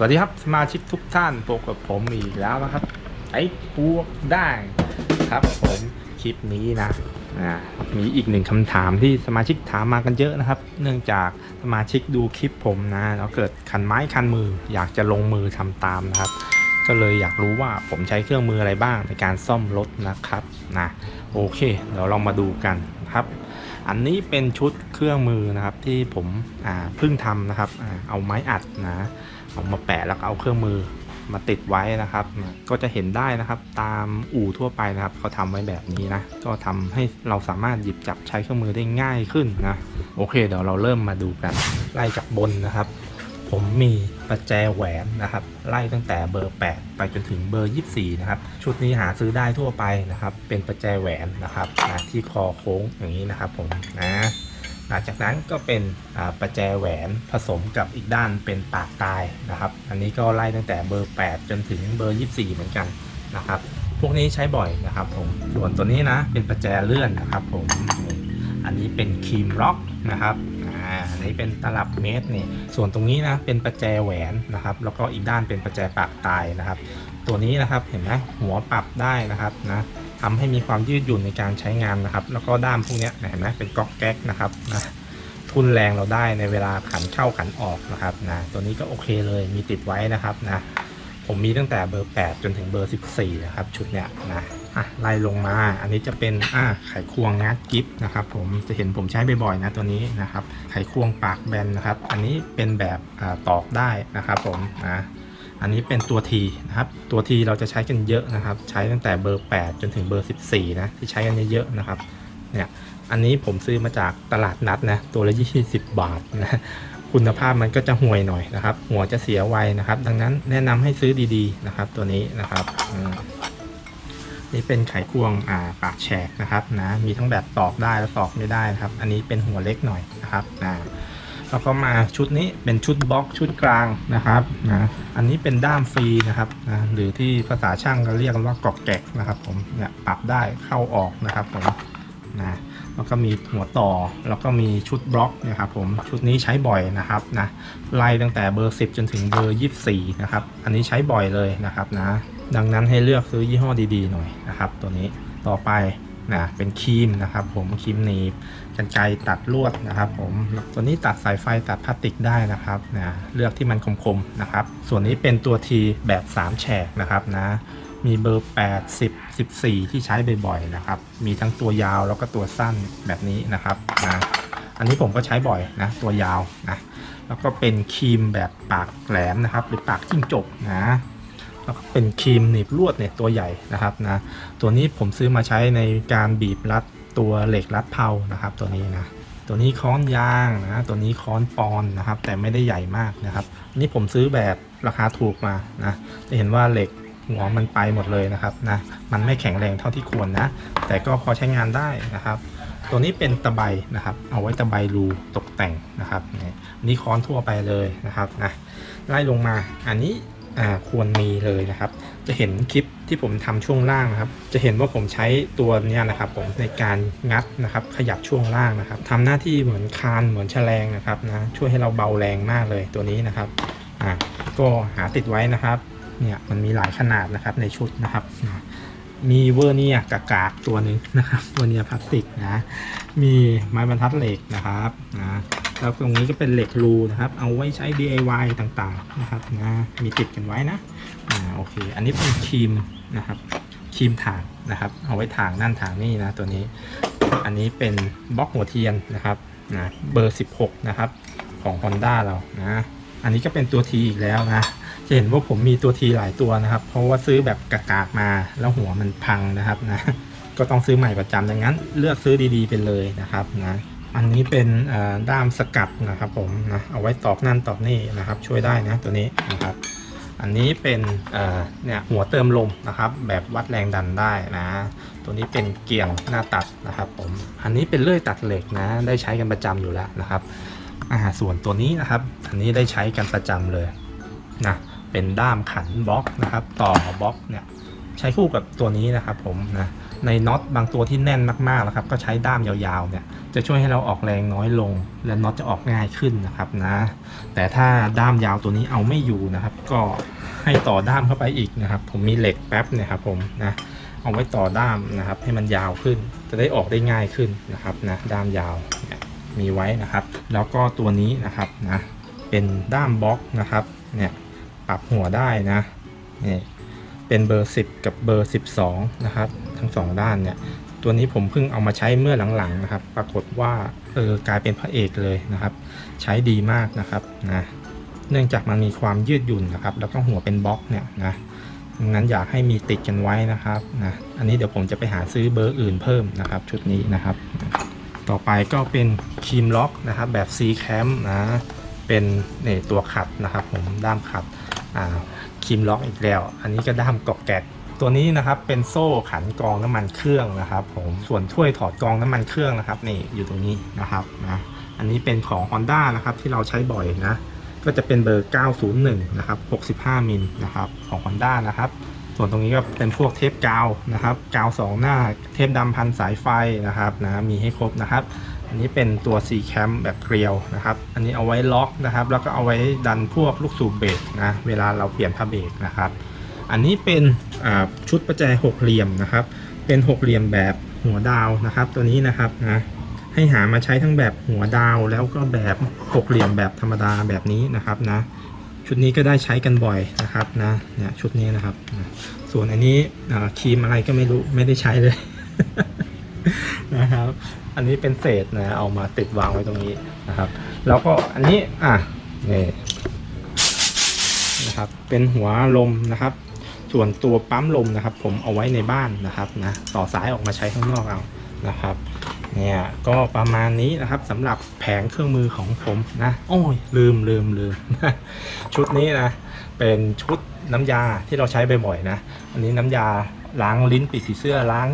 สวัสดีครับสมาชิกทุกท่านพบกับผมอีกแล้วนะครับ ไอ้พวกได้ครับผมคลิปนี้นะอ่ามีอีกหนึ่งคำถามที่สมาชิกถามมากันเยอะนะครับ เนื่องจากสมาชิกดูคลิปผมนะแล้วเกิดคันไม้คันมือ อยากจะลงมือทำตามนะครับ ก็เลยอยากรู้ว่าผมใช้เครื่องมืออะไรบ้างในการซ่อมรถนะครับนะโอเคเดี๋ยวเรามาดูกันครับ อันนี้เป็นชุดเครื่องมือนะครับที่ผมเพิ่งทำนะครับอเอาไม้อัดนะ เอามาแปะแล้วก็เอาเครื่องมือมาติดไว้นะครับ ก็จะเห็นได้นะครับตามอู่ทั่วไปนะครับเขาทำไว้แบบนี้นะก็ทำให้เราสามารถหยิบจับใช้เครื่องมือได้ง่ายขึ้นนะโอเค เดี๋ยวเราเริ่มมาดูกันไล่จากบนนะครับ ผมมีประแจแหวนนะครับ ไล่ตั้งแต่เบอร์ 8 ไปจนถึงเบอร์ 24 นะครับ ชุดนี้หาซื้อได้ทั่วไปนะครับ เป็นประแจแหวนนะครับนะที่คอโค้งอย่างนี้นะครับผมนะ จากนั้นก็เป็นประแจแหวนผสมกับอีกด้านเป็นปากตายนะครับ อันนี้ก็ไล่ตั้งแต่เบอร์ 8 จนถึงเบอร์ 24 เหมือนกันนะครับ พวกนี้ใช้บ่อยนะครับผมส่วนตัวนี้นะเป็นประแจเลื่อนนะครับผมอันนี้เป็นครีมล็อกนะครับอ่าอันนี้เป็นตลับเมตรนี่ส่วนตรงนี้นะเป็นประแจแหวนนะครับ แล้วก็อีกด้านเป็นประแจปากตายนะครับ ตัวนี้นะครับเห็นไหมหัวปรับได้นะครับนะ ทำให้มีความยืดหยุ่นในการใช้งานนะครับ แล้วก็ด้ามพวกนี้เห็นไหมเป็นก๊อกแก๊กนะครับนะทุนแรงเราได้ในเวลาขันเข้าขันออกนะครับนะตัวนี้ก็โอเคเลยมีติดไว้นะครับนะผมมีตั้งแต่เบอร์ 8 จนถึงเบอร์ 14 นะครับ ชุดเนี้ยนะอะไล่ลงมา อันนี้จะเป็นอ่าไขควงงัดกิฟนะครับ ผมจะเห็นผมใช้บ่อยๆนะตัวนี้นะครับ ไขควงปากแบนนะครับ อันนี้เป็นแบบอ่าตอกได้นะครับ ผมนะ อันนี้เป็นตัวทีนะครับ ตัวทีเราจะใช้กันเยอะนะครับ ใช้ตั้งแต่เบอร์ 8 จนถึงเบอร์ 14 นะ ที่ใช้กันเยอะๆนะครับ เนี่ย อันนี้ผมซื้อมาจากตลาดนัดนะ ตัวละ 20 บาทนะ คุณภาพมันก็จะห่วยหน่อยนะครับ หัวจะเสียไวนะครับ ดังนั้นแนะนำให้ซื้อดีๆนะครับ ตัวนี้นะครับอืมนี่เป็นไขควงอ่าปากแฉกนะครับนะ มีทั้งแบบตอกได้และตอกไม่ได้นะครับ อันนี้เป็นหัวเล็กหน่อยนะครับ นะแล้วก็มาชุดนี้เป็นชุดบล็อกชุดกลางนะครับนะอันนี้เป็นด้ามฟรีนะครับนะหรือที่ภาษาช่างก็เรียกกันว่ากอกแกกนะครับผมเนี่ยปรับได้เข้าออกนะครับผมนะแล้วก็มีหัวต่อแล้วก็มีชุดบล็อกนะครับผมชุดนี้ใช้บ่อยนะครับนะไล่ตั้งแต่เบอร์ 10 จนถึงเบอร์ 24 นะครับ อันนี้ใช้บ่อยเลยนะครับนะดังนั้นให้เลือกซื้อยี่ห้อดีๆหน่อยนะครับ ตัวนี้ต่อไป นะเป็นครีมนะครับผมครีมหนีบกันไกตัดลวดนะครับผมตัวนี้ตัดสายไฟตัดพลาสติกได้นะครับนะเลือกที่มันคมๆนะครับ ส่วนนี้เป็นตัวทีแบบ 3 แฉกนะครับนะมีเบอร์ 8 10 14 ที่ใช้บ่อยๆนะครับ มีทั้งตัวยาวแล้วก็ตัวสั้นแบบนี้นะครับนะอันนี้ผมก็ใช้บ่อยนะตัวยาวนะแล้วก็เป็นครีมแบบปากแหลมนะครับ หรือปากจิ้งจกนะ แล้วก็เป็นครีมหนีบลวดเนี่ยตัวใหญ่นะครับนะตัวนี้ผมซื้อมาใช้ในการบีบรัดตัวเหล็กรัดเพานะครับ ตัวนี้นะตัวนี้ค้อนยางนะตัวนี้ค้อนปอนนะครับ แต่ไม่ได้ใหญ่มากนะครับนี่ผมซื้อแบบราคาถูกมานะจะเห็นว่าเหล็กหัวมันไปหมดเลยนะครับนะมันไม่แข็งแรงเท่าที่ควรนะ แต่ก็พอใช้งานได้นะครับ ตัวนี้เป็นตะไบนะครับ เอาไว้ตะไบรูตกแต่งนะครับนี่ค้อนทั่วไปเลยนะครับนะไล่ลงมาอันนี้ ควรมีเลยนะครับ จะเห็นคลิปที่ผมทำช่วงล่างนะครับ จะเห็นว่าผมใช้ตัวเนี้ยนะครับผมในการงัดนะครับ ขยับช่วงล่างนะครับทำหน้าที่เหมือนคานเหมือนแฉลงนะครับนะช่วยให้เราเบาแรงมากเลยตัวนี้นะครับอ่าก็หาติดไว้นะครับเนี่ยมันมีหลายขนาดนะครับในชุดนะครับ มีเวอร์เนียกากาตัวหนึ่งนะครับเวอร์เนียพลาสติกนะมีไม้บรรทัดเหล็กนะครับนะ แล้วตรงนี้ก็เป็นเหล็กรูนะครับ เอาไว้ใช้ DIY ต่างๆนะครับนะมีติดกันไว้นะอ่าโอเค อันนี้เป็นครีมนะครับครีมถางนะครับ เอาไว้ถางนั่นถางนี่นะตัวนี้ อันนี้เป็นบล็อกหัวเทียนนะครับนะเบอร์ 16 นะครับ ของ Honda เรานะอันนี้ก็เป็นตัวทีอีกแล้วนะจะเห็นว่าผมมีตัวทีหลายตัวนะครับ เพราะว่าซื้อแบบกากๆมาแล้วหัวมันพังนะครับนะก็ต้องซื้อใหม่ประจำดังนั้น เลือกซื้อดีๆไปเลยนะครับนะ อันนี้เป็นด้ามสกัดนะครับผมนะเอาไว้ตอกนั่นตอกนี่นะครับ ช่วยได้นะตัวนี้นะครับ อันนี้เป็นเนี่ยหัวเติมลมนะครับ แบบวัดแรงดันได้นะ ตัวนี้เป็นเกี่ยงหน้าตัดนะครับผมอันนี้เป็นเลื่อยตัดเหล็กนะ ได้ใช้กันประจำอยู่แล้วนะครับอ่าส่วนตัวนี้นะครับ อันนี้ได้ใช้กันประจำเลยนะเป็นด้ามขันบล็อกนะครับ ต่อบล็อกเนี่ยใช้คู่กับตัวนี้นะครับผมนะ ในน็อตบางตัวที่แน่นมากๆนะครับก็ใช้ด้ามยาวๆเนี่ยจะช่วยให้เราออกแรงน้อยลง และน็อตจะออกง่ายขึ้นนะครับนะ แต่ถ้าด้ามยาวตัวนี้เอาไม่อยู่นะครับ ก็ให้ต่อด้ามเข้าไปอีกนะครับ ผมมีเหล็กแป๊บเนี่ยครับผมนะเอาไว้ต่อด้ามนะครับ ให้มันยาวขึ้น จะได้ออกได้ง่ายขึ้นนะครับนะด้ามยาวเนี่ยมีไว้นะครับ แล้วก็ตัวนี้นะครับนะเป็นด้ามบล็อกนะครับเนี่ยปรับหัวได้นะนี่เป็นเบอร์ 10 กับเบอร์ 12 นะครับ ทั้งสองด้านเนี่ยตัวนี้ผมเพิ่งเอามาใช้เมื่อหลังๆนะครับ ปรากฏว่าเออกลายเป็นพระเอกเลยนะครับ ใช้ดีมากนะครับนะเนื่องจากมันมีความยืดหยุ่นนะครับ แล้วก็หัวเป็นบล็อกเนี่ยนะงั้นอยากให้มีติดกันไว้นะครับนะอันนี้เดี๋ยวผมจะไปหาซื้อเบอร์อื่นเพิ่มนะครับ ชุดนี้นะครับ ต่อไปก็เป็นครีมล็อกนะครับ แบบ C Cam นะเป็นเนี่ยตัวขัดนะครับ ผมด้ามขัดอ่าครีมล็อกอีกแล้ว อันนี้ก็ด้ามกอกแกะ ตัวนี้นะครับเป็นโซ่ขันกองน้ำมันเครื่องนะครับ ผมส่วนถ้วยถอดกองน้ำมันเครื่องนะครับนี่อยู่ตรงนี้นะครับนะอันนี้เป็นของ Honda นะครับที่เราใช้บ่อยนะก็จะเป็นเบอร์ 901 นะครับ 65 มิลนะครับของ Honda นะครับ ส่วนตรงนี้ก็เป็นพวกเทปกาวนะครับกาวสองหน้าเทปดำพันสายไฟนะครับนะมีให้ครบนะครับ อันนี้เป็นตัว C cam แบบเกลียวนะครับ อันนี้เอาไว้ล็อกนะครับ แล้วก็เอาไว้ดันพวกลูกสูบเบรกนะเวลาเราเปลี่ยนผ้าเบรกนะครับ อันนี้เป็นชุดประแจหกเหลี่ยมนะครับ เป็นหกเหลี่ยมแบบหัวดาวนะครับ ตัวนี้นะครับนะให้หามาใช้ทั้งแบบหัวดาวแล้วก็แบบหกเหลี่ยมแบบธรรมดาแบบนี้นะครับนะ ชุดนี้ก็ได้ใช้กันบ่อยนะครับนะเนี่ยชุดนี้นะครับนะส่วนอันนี้ครีมอะไรก็ไม่รู้ไม่ได้ใช้เลยนะครับ อันนี้เป็นเศษนะเอามาติดวางไว้ตรงนี้นะครับ แล้วก็อันนี้อะนี่นะครับ เป็นหัวลมนะครับ ส่วนตัวปั๊มลมนะครับ ผมเอาไว้ในบ้านนะครับนะต่อสายออกมาใช้ข้างนอกเอานะครับเนี่ยก็ประมาณนี้นะครับสำหรับแผงเครื่องมือของผมนะโอ้ยลืมลืมลืมชุดนี้นะเป็นชุดน้ำยาที่เราใช้บ่อยๆนะ อันนี้น้ำยา ล้างลิ้นปีกผีเสื้อล้าง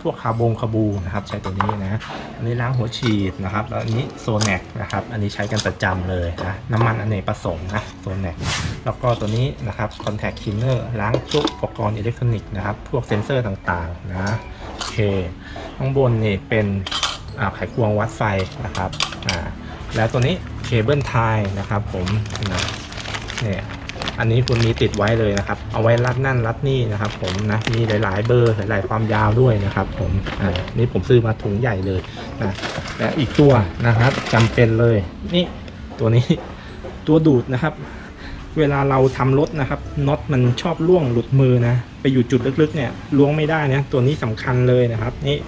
พวกคาบงคาบูนะครับใช้ตัวนี้นะอันนี้ล้างหัวฉีดนะครับแล้วอันนี้โซแนกนะครับอันนี้ใช้กันประจำเลยนะน้ำมันอเนกประสงค์นะโซแนกแล้วก็ตัวนี้นะครับคอนแทคคลีนเนอร์ล้างพวกอุปกรณ์อิเล็กทรอนิกส์นะครับพวกเซ็นเซอร์ต่างๆนะโอเคข้างบนนี่เป็นไขควงวัดไฟนะครับอ่าแล้วตัวนี้เคเบิลไทยนะครับผมนะเนี่ย อันนี้คุณมีติดไว้เลยนะครับ เอาไว้รัดนั่นรัดนี่นะครับ ผมนะมีหลาย ๆ เบอร์หลาย ๆ ความยาวด้วยนะครับ ผมอ่านี่ผมซื้อมาถุงใหญ่เลยนะและอีกตัวนะครับจำเป็นเลยนี่ตัวนี้ตัวดูดนะครับ เวลาเราทำรถนะครับน็อตมันชอบล่วงหลุดมือนะไปอยู่จุดลึกๆเนี่ยล้วงไม่ได้นะตัวนี้สำคัญเลยนะครับนี่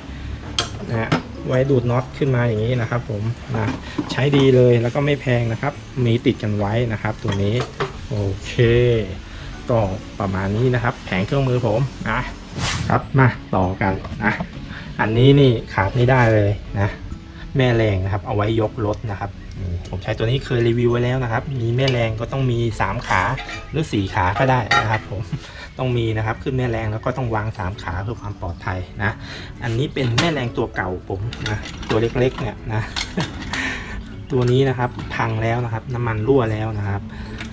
นะไว้ดูดน็อตขึ้นมาอย่างนี้นะครับ ผมนะใช้ดีเลยแล้วก็ไม่แพงนะครับ มีติดกันไว้นะครับ ตัวนี้ โอเค ก็ประมาณนี้นะครับ แผงเครื่องมือผมนะครับมาต่อกันนะอันนี้นี่ขาดไม่ได้เลยนะ แม่แรงนะครับ เอาไว้ยกรถนะครับผมใช้ตัวนี้เคยรีวิวไว้แล้วนะครับ มีแม่แรงก็ต้องมี 3 ขาหรือ 4 ขาก็ได้นะครับ ผมต้องมีนะครับขึ้นแม่แรงแล้วก็ต้องวาง 3 ขาเพื่อความปลอดภัยนะ อันนี้เป็นแม่แรงตัวเก่าผมนะตัวเล็กๆเนี่ยนะ ตัวนี้นะครับพังแล้วนะครับ น้ำมันรั่วแล้วนะครับ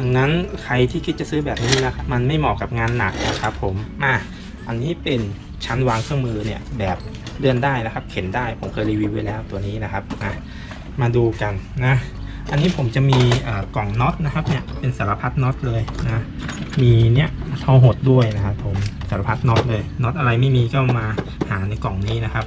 ดังนั้นใครที่คิดจะซื้อแบบนี้นะครับมันไม่เหมาะกับงานหนักนะครับผมมาอันนี้เป็นชั้นวางเครื่องมือเนี่ยแบบเลื่อนได้นะครับ เข็นได้ผมเคยรีวิวไว้แล้วตัวนี้นะครับอะมาดูกันนะอันนี้ผมจะมีกล่องน็อตนะครับเนี่ยเป็นสารพัดน็อตเลยนะมีเนี่ยท่อหดด้วยนะครับผมสารพัดน็อตเลยน็อตอะไรไม่มีก็มาหาในกล่องนี้นะครับ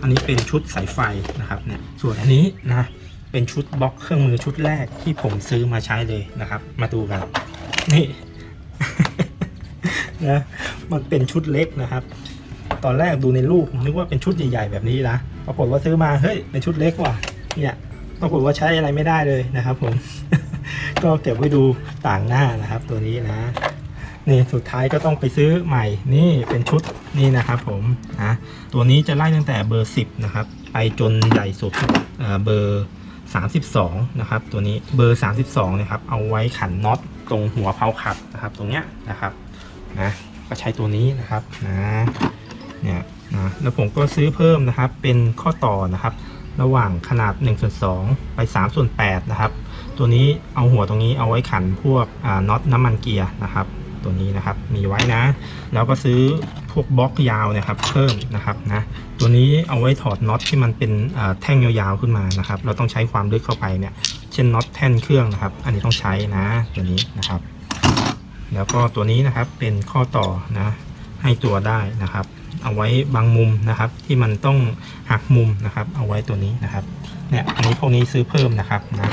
อันนี้เป็นชุดสายไฟนะครับเนี่ยส่วนอันนี้นะ เป็นชุดบล็อกเครื่องมือชุดแรกที่ผมซื้อมาใช้เลยนะครับ มาดูกัน นี่ นะมันเป็นชุดเล็กนะครับ ตอนแรกดูในรูปนึกว่าเป็นชุดใหญ่ๆแบบนี้นะปรากฏว่าซื้อมาเฮ้ยเป็นชุดเล็กว่ะเนี่ยปรากฏว่าใช้อะไรไม่ได้เลยนะครับ ผม ก็เก็บไว้ดูต่างหน้านะครับ ตัวนี้นะนี่สุดท้ายก็ต้องไปซื้อใหม่นี่เป็นชุดนี่นะครับผมนะตัวนี้จะไล่ตั้งแต่เบอร์ 10 นะครับ ไปจนใหญ่สุดเบอร์ 32 นะครับ ตัวนี้เบอร์ 32นะครับ เอาไว้ขันน็อตตรงหัวเพลาขัดนะครับ ตรงเนี้ยนะครับนะก็ใช้ตัวนี้นะครับนะเนี่ยนะแล้วผมก็ซื้อเพิ่มนะครับ เป็นข้อต่อนะครับ ระหว่างขนาด1ส่วน2ไป3ส่วน8นะครับ ตัวนี้เอาหัวตรงนี้เอาไว้ขันพวกอ่าน็อตน้ำมันเกียร์นะครับ ตัวนี้นะครับมีไว้นะ แล้วก็ซื้อ พวกบล็อกยาวเนี่ยครับเพิ่มนะครับนะตัวนี้เอาไว้ถอดน็อตที่มันเป็นแท่งยาวๆขึ้นมานะครับ เราต้องใช้ความลึกเข้าไปเนี่ยเช่นน็อตแท่นเครื่องนะครับ อันนี้ต้องใช้นะตัวนี้นะครับ แล้วก็ตัวนี้นะครับเป็นข้อต่อนะให้ตัวได้นะครับ เอาไว้บางมุมนะครับ ที่มันต้องหักมุมนะครับ เอาไว้ตัวนี้นะครับเนี่ยอันนี้พวกนี้ซื้อเพิ่มนะครับนะ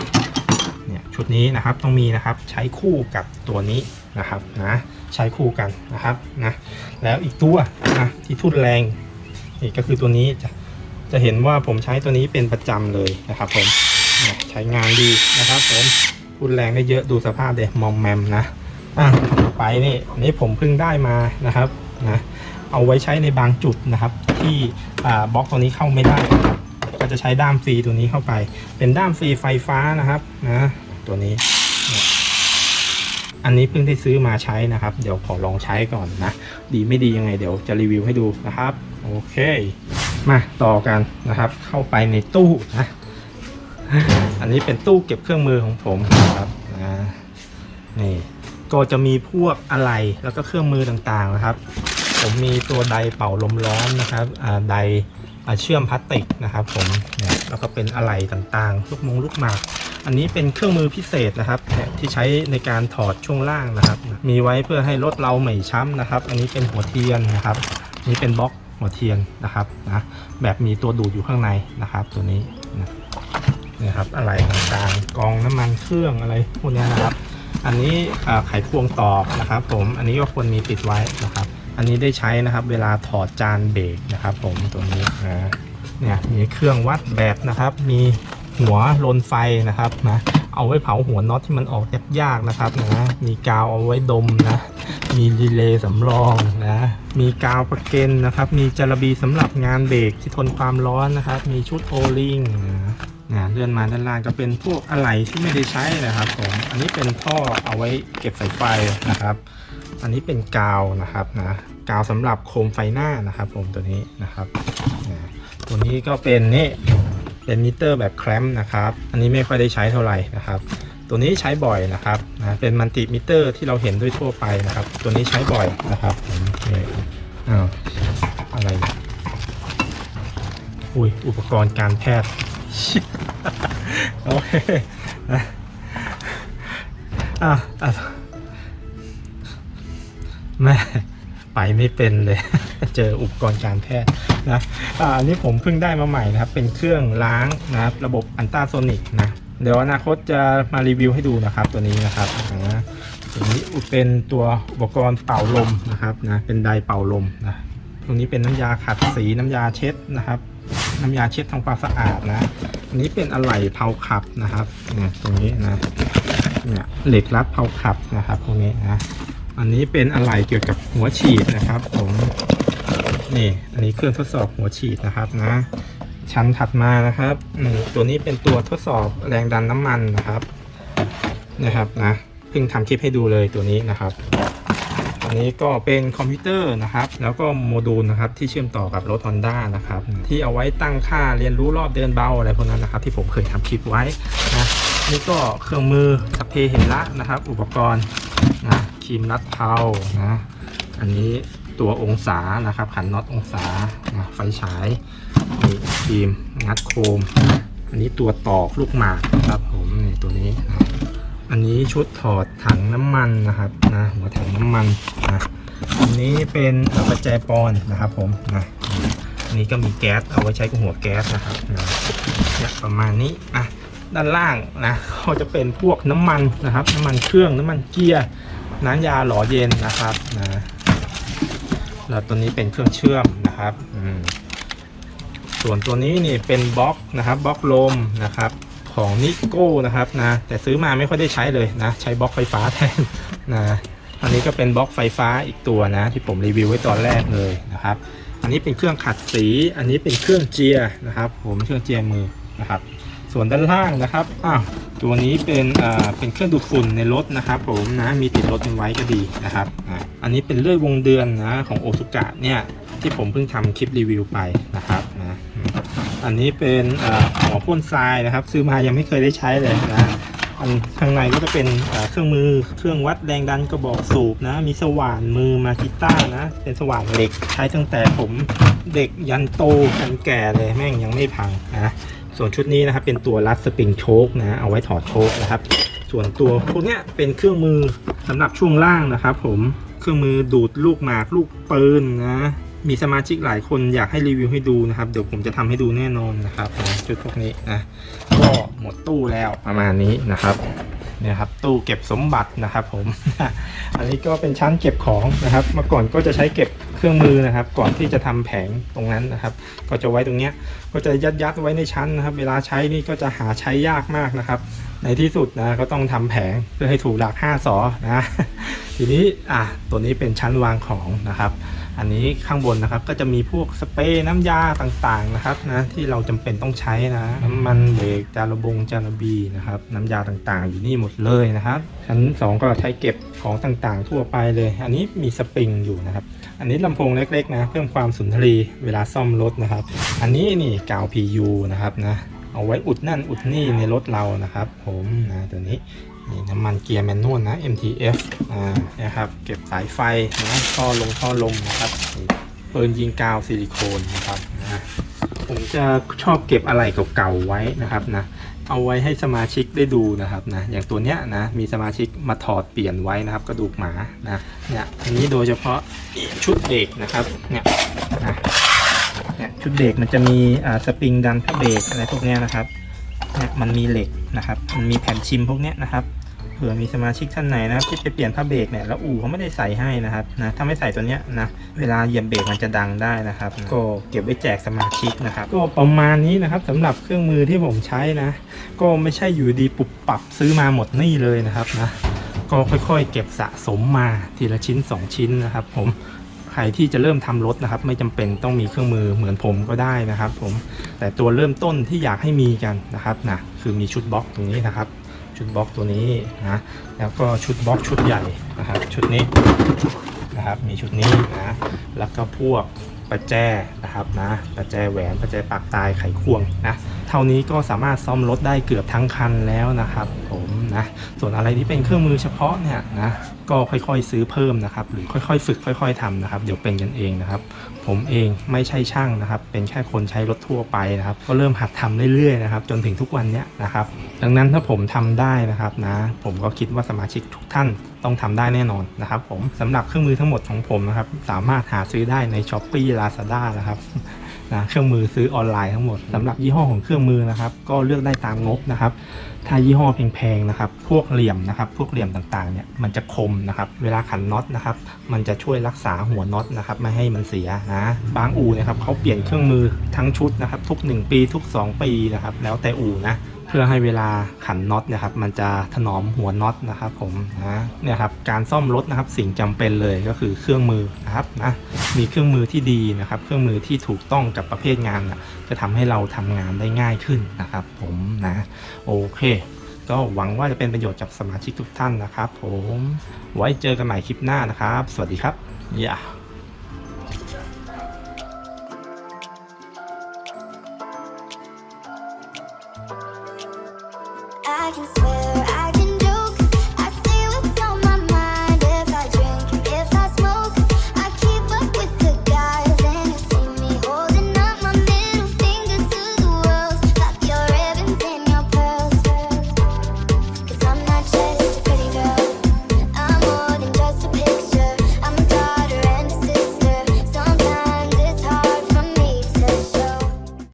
เนี่ยชุดนี้นะครับต้องมีนะครับใช้คู่กับตัวนี้นะครับนะใช้คู่กันนะครับนะแล้วอีกตัวนะที่ทุ่นแรงนี่ก็คือตัวนี้จะจะเห็นว่าผมใช้ตัวนี้เป็นประจำเลยนะครับผมใช้งานดีนะครับผมทุ่นแรงได้เยอะดูสภาพเดมอมแมมนะอะต่อไปนี่นนี้ผมเพิ่งได้มานะครับนะเอาไว้ใช้ในบางจุดนะครับ ที่อ่าบล็อกตัวนี้เข้าไม่ได้นะครับ ก็จะใช้ด้ามฟรีตัวนี้เข้าไป เป็นด้ามฟรีไฟฟ้านะครับนะตัวนี้ อันนี้เพิ่งได้ซื้อมาใช้นะครับ เดี๋ยวขอลองใช้ก่อนนะ ดีไม่ดียังไงเดี๋ยวจะรีวิวให้ดูนะครับ โอเค มาต่อกันนะครับ เข้าไปในตู้นะอันนี้เป็นตู้เก็บเครื่องมือของผมนะครับนะนี่ก็จะมีพวกอะไหล่แล้วก็เครื่องมือต่างๆนะครับ ผมมีตัวไดเป่าลมร้อนนะครับอ่าได เชื่อมพลาสติกนะครับผมเนี่ยแล้วก็เป็นอะไหล่ต่างๆ ลูกมงลูกหมาก อันนี้เป็นเครื่องมือพิเศษนะครับเนี่ยที่ใช้ในการถอดช่วงล่างนะครับ มีไว้เพื่อให้รถเราไม่ช้ำนะครับ อันนี้เป็นหัวเทียนนะครับนี่เป็นบล็อกหัวเทียนนะครับนะแบบมีตัวดูดอยู่ข้างในนะครับ ตัวนี้นะนี่ครับอะไหล่ต่างๆกองน้ำมันเครื่องอะไรพวกนี้นะครับ อันนี้ไขควงตอกนะครับ ผมอันนี้ก็ควรมีติดไว้นะครับ อันนี้ได้ใช้นะครับเวลาถอดจานเบรกนะครับ ผมตัวนี้นะเนี่ยมีเครื่องวัดแบบนะครับ มีหัวลนไฟนะครับนะเอาไว้เผาหัวน็อตที่มันออกยากๆนะครับนะมีกาวเอาไว้ดมนะมีรีเลย์สำรองนะมีกาวประเก็นนะครับ มีจารบีสำหรับงานเบรกที่ทนความร้อนนะครับ มีชุดโอลิงนะนะเลื่อนมาด้านล่างก็เป็นพวกอะไหล่ที่ไม่ได้ใช้นะครับผมอันนี้เป็นท่อเอาไว้เก็บสายไฟนะครับ อันนี้เป็นกาวนะครับนะกาวสำหรับโคมไฟหน้านะครับ ผมตัวนี้นะครับตัวนี้ก็เป็นนี่เป็นมิเตอร์แบบแคลมป์นะครับ อันนี้ไม่ค่อยได้ใช้เท่าไหร่นะครับ ตัวนี้ใช้บ่อยนะครับนะเป็นมัลติมิเตอร์ที่เราเห็นด้วยทั่วไปนะครับ ตัวนี้ใช้บ่อยนะครับนี่อ้าวอะไรอุ้ยอุปกรณ์การแพทย์โอเคอะอะ แม่ไปไม่เป็นเลย เจออุปกรณ์การแพทย์นะอันนี้ผมเพิ่งได้มาใหม่นะครับ เป็นเครื่องล้างนะครับ ระบบอันต้าโซนิกนะ เดี๋ยวอนาคตจะมารีวิวให้ดูนะครับตัวนี้นะครับนะตัวนี้เป็นตัวอุปกรณ์เป่าลมนะครับนะ เป็นไดร์เป่าลมนะตรงนี้เป็นน้ำยาขัดสีน้ำยาเช็ดนะครับ น้ำยาเช็ดทำความสะอาดนะอันนี้เป็นอะไหล่เผาขับนะครับเนี่ยตรงนี้นะเนี่ยเหล็กรัดเผาขับนะครับตรงนี้นะ อันนี้เป็นอะไหล่เกี่ยวกับหัวฉีดนะครับ ผมนี่อันนี้เครื่องทดสอบหัวฉีดนะครับนะ ชั้นถัดมานะครับอืมตัวนี้เป็นตัวทดสอบแรงดันน้ำมันนะครับนะครับนะเพิ่งทำคลิปให้ดูเลยตัวนี้นะครับอันนี้ก็เป็นคอมพิวเตอร์นะครับ แล้วก็โมดูลนะครับที่เชื่อมต่อกับรถ Honda นะครับ ที่เอาไว้ตั้งค่าเรียนรู้รอบเดินเบาอะไรพวกนั้นนะครับ ที่ผมเคยทำคลิปไว้นะนี่ก็เครื่องมือสพเพเห็นละนะครับ อุปกรณ์ ครีมรัดเพานะ อันนี้ตัวองศานะครับขันน็อตองศานะไฟฉายนี่ครีมงัดโคม อันนี้ตัวตอกลูกหมากนะครับผมนี่ตัวนี้นะอันนี้ชุดถอดถังน้ำมันนะครับนะหัวถังน้ำมันนะอันนี้เป็นเอ่อประแจปอนนะครับผมนะอันนี้ก็มีแก๊สเอาไว้ใช้กับหัวแก๊สนะครับนะประมาณนี้อะด้านล่างนะก็จะเป็นพวกน้ำมันนะครับ น้ำมันเครื่องน้ำมันเกียร์ น้ำยาหล่อเย็นนะครับนะแล้วตัวนี้เป็นเครื่องเชื่อมนะครับส่วนตัวนี้นี่เป็นบล็อกนะครับบล็อกลมนะครับของนิโก้นะครับนะแต่ซื้อมาไม่ค่อยได้ใช้เลยนะ ใช้บล็อกไฟฟ้าแทนนะอันนี้ก็เป็นบล็อกไฟฟ้าอีกตัวนะ ที่ผมรีวิวไว้ตอนแรกเลยนะครับ อันนี้เป็นเครื่องขัดสี อันนี้เป็นเครื่องเจียนะครับ ผมเครื่องเจียมือนะครับ ส่วนด้านล่างนะครับอ้าว ตัวนี้เป็นอ่าเป็นเครื่องดูดฝุ่นในรถนะครับผมนะมีติดรถเป็นไว้ก็ดีนะครับอ่าอันนี้เป็นเลื่อยวงเดือนนะของโอซุกะเนี่ยที่ผมเพิ่งทำคลิปรีวิวไปนะครับนะอันนี้เป็นอ่อหัวพ่นทรายนะครับ ซื้อมายังไม่เคยได้ใช้เลยนะอันข้างในก็จะเป็นเครื่องมือเครื่องวัดแรงดันกระบอกสูบนะ มีสว่านมือมากิต้านะ เป็นสว่านเหล็กใช้ตั้งแต่ผมเด็กยันโตยันแก่เลยแม่งยังไม่พังนะ ส่วนชุดนี้นะครับเป็นตัวรัดสปริงโชคนะเอาไว้ถอดโชคนะครับ ส่วนตัวพวกเนี้ยเป็นเครื่องมือสำหรับช่วงล่างนะครับ ผมเครื่องมือดูดลูกหมากลูกปืนนะมีสมาชิกหลายคนอยากให้รีวิวให้ดูนะครับ เดี๋ยวผมจะทำให้ดูแน่นอนนะครับชุดพวกนี้นะก็หมดตู้แล้วประมาณนี้นะครับเนี่ยครับตู้เก็บสมบัตินะครับผม อันนี้ก็เป็นชั้นเก็บของนะครับ เมื่อก่อนก็จะใช้เก็บ รื่องมือนะครับ ก่อนที่จะทำแผงตรงนั้นนะครับ ก็จะไว้ตรงเนี้ยก็จะยัดยัดไว้ในชั้นนะครับ เวลาใช้นี่ก็จะหาใช้ยากมากนะครับ ในที่สุดนะก็ต้องทำแผงเพื่อให้ถูกหลัก5สอนะทีนี้อะตัวนี้เป็นชั้นวางของนะครับ อันนี้ข้างบนนะครับก็จะมีพวกสเปรย์น้ำยาต่างๆนะครับนะที่เราจำเป็นต้องใช้นะน้ำมันเบรกจาระบงจาระบีนะครับน้ำยาต่างๆ อยู่นี่หมดเลยนะครับ ชั้น 2 ก็ใช้เก็บของต่างๆ ทั่วไปเลย อันนี้มีสปริงอยู่นะครับ อันนี้ลำโพงเล็กๆนะเพิ่มความสุนทรีเวลาซ่อมรถนะครับ อันนี้นี่กาว PU นะครับนะเอาไว้อุดนั่นอุดนี่ในรถเรานะครับ ผมนะตัวนี้นี่น้ำมันเกียร์แมนนวลนะ MTF อ่านะครับเก็บสายไฟนะท่อลงท่อลมนะครับปืนยิงกาวซิลิโคนนะครับนะผมจะชอบเก็บอะไรเก่าๆไว้นะครับนะ เอาไว้ให้สมาชิกได้ดูนะครับนะอย่างตัวเนี้ยนะมีสมาชิกมาถอดเปลี่ยนไว้นะครับ กระดูกหมานะเนี่ยอันนี้โดยเฉพาะชุดเบรกนะครับเนี่ยนะเนี่ยชุดเบรกมันจะมีอ่าสปริงดันผ้าเบรกอะไรพวกเนี้ยนะครับเนี่ยมันมีเหล็กนะครับ มันมีแผ่นชิมพวกเนี้ยนะครับ เผื่อมีสมาชิกท่านไหนนะครับที่ไปเปลี่ยนผ้าเบรกเนี่ยแล้วอู่เขาไม่ได้ใส่ให้นะครับนะถ้าไม่ใส่ตัวเนี้ยนะเวลาเหยียบเบรกมันจะดังได้นะครับ ก็เก็บไว้แจกสมาชิกนะครับก็ประมาณนี้นะครับสำหรับเครื่องมือที่ผมใช้นะ ก็ไม่ใช่อยู่ดีปุบปรับซื้อมาหมดนี่เลยนะครับนะก็ค่อยๆ เก็บสะสมมาทีละชิ้น 2 ชิ้นนะครับ ผมใครที่จะเริ่มทำรถนะครับ ไม่จำเป็นต้องมีเครื่องมือเหมือนผมก็ได้นะครับ ผมแต่ตัวเริ่มต้นที่อยากให้มีกันนะครับนะคือมีชุดบล็อกตรงนี้นะครับ ชุดบล็อกตัวนี้นะแล้วก็ชุดบล็อกชุดใหญ่นะครับชุดนี้นะครับมีชุดนี้นะแล้วก็พวกประแจนะครับนะประแจแหวนประแจปากตายไขควงนะ ท่านี้ก็สามารถซ่อมรถได้เกือบทั้งคันแล้วนะครับผมนะส่วนอะไรที่เป็นเครื่องมือเฉพาะเนี่ยนะก็ค่อยๆซื้อเพิ่มนะครับหรือค่อยๆ ฝึกค่อย ๆทำนะครับเดี๋ยวเป็นกันเองนะครับ ผมเองไม่ใช่ช่างนะครับ เป็นแค่คนใช้รถทั่วไปนะครับ ก็เริ่มหัดทำเรื่อยๆนะครับ จนถึงทุกวันเนี้ยนะครับ ดังนั้นถ้าผมทำได้นะครับนะผมก็คิดว่าสมาชิกทุกท่านต้องทำได้แน่นอนนะครับ ผมสำหรับเครื่องมือทั้งหมดของผมนะครับ สามารถหาซื้อได้ใน s h อ p e e Lazada นะครับ นะเครื่องมือซื้อออนไลน์ทั้งหมดสำหรับยี่ห้อของเครื่องมือนะครับ ก็เลือกได้ตามงบนะครับ ถ้ายี่ห้อแพงๆนะครับ พวกเหลี่ยมนะครับ พวกเหลี่ยมต่างๆเนี่ยมันจะคมนะครับ เวลาขันน็อตนะครับ มันจะช่วยรักษาหัวน็อตนะครับ ไม่ให้มันเสียนะบางอู่นะครับเขาเปลี่ยนเครื่องมือทั้งชุดนะครับ ทุก 1 ปีทุก 2 ปีนะครับ แล้วแต่อู่นะ พื่อให้เวลาขันน็อตนะครับ มันจะถนอมหัวน็อตนะครับ ผมนะเนี่ยครับการซ่อมรถนะครับสิ่งจำเป็นเลยก็คือเครื่องมือนะครับนะมีเครื่องมือที่ดีนะครับ เครื่องมือที่ถูกต้องกับประเภทงานนะจะทำให้เราทำงานได้ง่ายขึ้นนะครับ ผมนะโอเค ก็หวังว่าจะเป็นประโยชน์กับสมาชิกทุกท่านนะครับ ผมไว้เจอกันใหม่คลิปหน้านะครับ สวัสดีครับย่